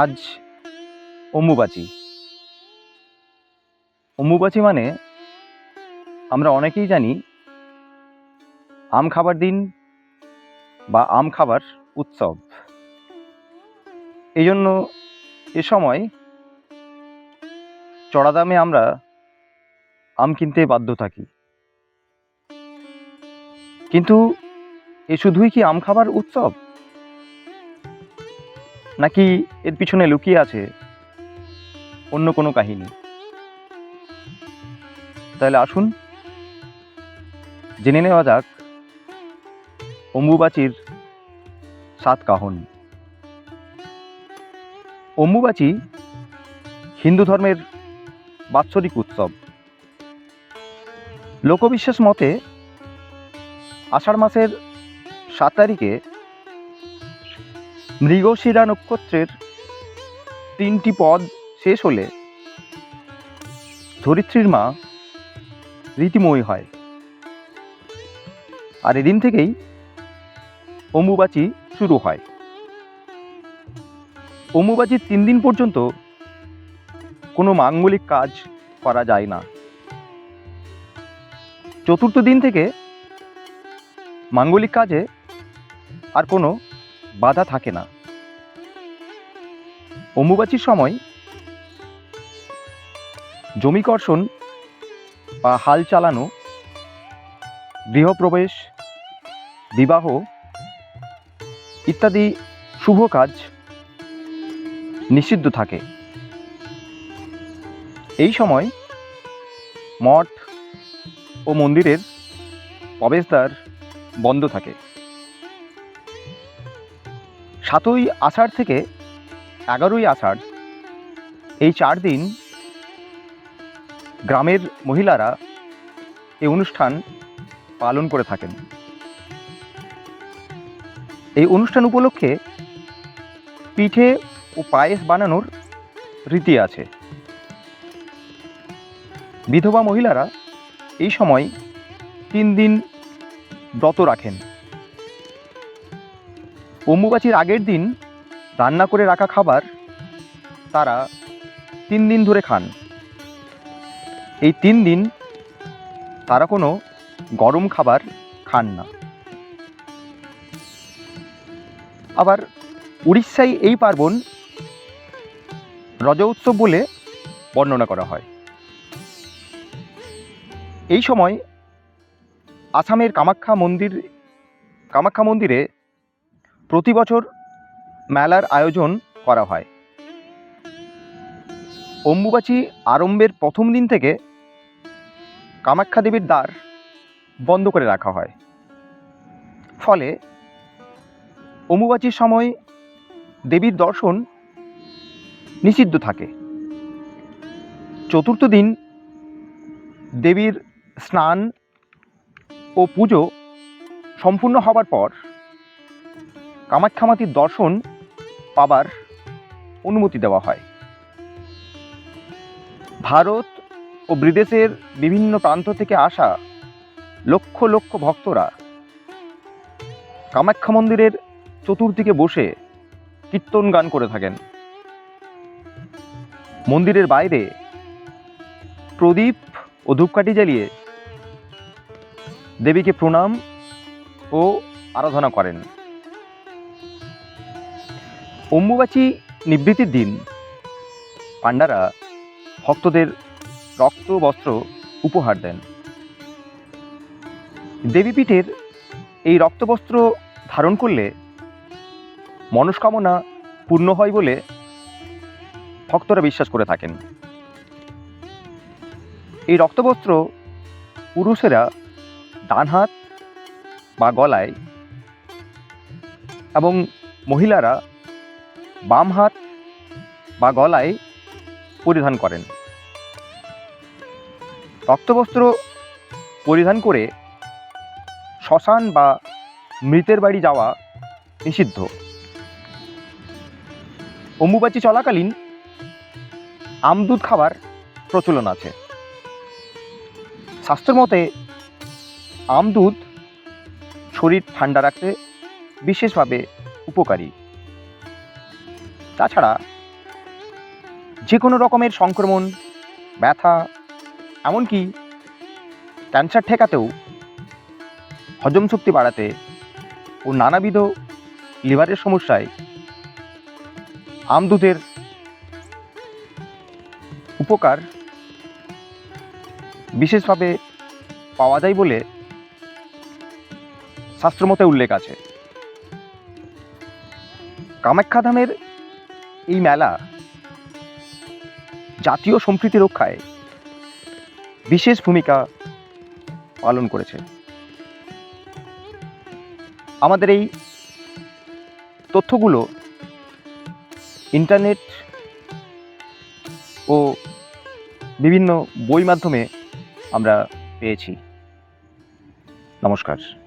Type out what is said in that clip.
আজ অম্বুবাচী। অম্বুবাচী মানে আমরা অনেকেই জানি আম খাবার দিন বা আম খাবার উৎসব। এই জন্য এ সময় চড়া দামে আমরা আম কিনতে বাধ্য থাকি। কিন্তু এ শুধুই কি আম খাবার উৎসব? নাকি এর পিছনে লুকিয়ে আছে অন্য কোনো কাহিনী? তাহলে আসুন, জেনে নেওয়া যাক অম্বুবাচীর সাত কাহন। অম্বুবাচী হিন্দু ধর্মের বাৎসরিক উৎসব। লোকবিশ্বাস মতে আষাঢ় মাসের সাত তারিখে মৃগশিরা নক্ষত্রের তিনটি পদ শেষ হলে ধরিত্রীর মা রীতিময়ী হয়। আর এদিন থেকেই অম্বুবাচী শুরু হয়। অম্বুবাচীর তিন দিন পর্যন্ত কোনো মাঙ্গলিক কাজ করা যায় না। চতুর্থ দিন থেকে মাঙ্গলিক কাজে আর কোনো বাধা থাকে না। অম্বুবাচীর সময় জমিকর্ষণ বা হাল চালানো, গৃহপ্রবেশ, বিবাহ ইত্যাদি শুভ কাজ নিষিদ্ধ থাকে। এই সময় মঠ ও মন্দিরের প্রবেশদ্বার বন্ধ থাকে। সাতই আষাঢ় থেকে এগারোই আষাঢ় এই চার দিন গ্রামের মহিলারা এই অনুষ্ঠান পালন করে থাকেন। এই অনুষ্ঠান উপলক্ষে পিঠে ও পায়েস বানানোর রীতি আছে। বিধবা মহিলারা এই সময় তিন দিন ব্রত রাখেন। অম্বুবাচীর আগের দিন রান্না করে রাখা খাবার তারা তিন দিন ধরে খান। এই তিন দিন তারা কোনো গরম খাবার খান না। আবার উড়িষ্যায় এই পার্বণ রজ উৎসব বলে বর্ণনা করা হয়। এই সময় আসামের কামাখ্যা মন্দির, কামাখ্যা মন্দিরে প্রতি বছর মেলার আয়োজন করা হয়। অম্বুবাচী আরম্ভের প্রথম দিন থেকে কামাখ্যা দেবীর দ্বার বন্ধ করে রাখা হয়। ফলে অম্বুবাচীর সময় দেবীর দর্শন নিষিদ্ধ থাকে। চতুর্থ দিন দেবীর স্নান ও পুজো সম্পূর্ণ হবার পর কামাখ্যামাতির দর্শন পাবার অনুমতি দেওয়া হয়। ভারত ও বিদেশের বিভিন্ন প্রান্ত থেকে আসা লক্ষ লক্ষ ভক্তরা কামাখ্যা মন্দিরের চতুর্দিকে বসে কীর্তন গান করে থাকেন। মন্দিরের বাইরে প্রদীপ ও ধূপকাঠি জ্বালিয়ে দেবীকে প্রণাম ও আরাধনা করেন। অম্বুবাচী নিবৃত্তির দিন, পাণ্ডারা ভক্তদের রক্ত, বস্ত্র উপহার দেন। দেবীপীঠের এই রক্তবস্ত্র ধারণ করলে মনস্কামনা পূর্ণ হয় বলে ভক্তরা বিশ্বাস করে থাকেন। এই রক্তবস্ত্র পুরুষেরা ডান হাত বা গলায় এবং মহিলারা বাম হাত বা গলায় পরিধান করেন। রক্তবস্ত্র পরিধান করে শ্মশান বা মৃতের বাড়ি যাওয়া নিষিদ্ধ। অম্বুবাচী চলাকালীন আমদুধ খাবার প্রচলন আছে। শাস্ত্র মতে আমদুধ শরীর ঠান্ডা রাখতে বিশেষভাবে উপকারী। তাছাড়া যে কোনো রকমের সংক্রমণ, ব্যথা, এমনকি ক্যান্সার ঠেকাতেও হজম শক্তি বাড়াতে ও নানাবিধ লিভারের সমস্যায় আমদুধের উপকার বিশেষভাবে পাওয়া যায় বলে শাস্ত্রমতে উল্লেখ আছে। কামাখ্যাধামের এই মেলা জাতীয় সম্প্রীতি রক্ষায় বিশেষ ভূমিকা পালন করেছে। আমাদের এই তথ্যগুলো ইন্টারনেট ও বিভিন্ন বই মাধ্যমে আমরা পেয়েছি। নমস্কার।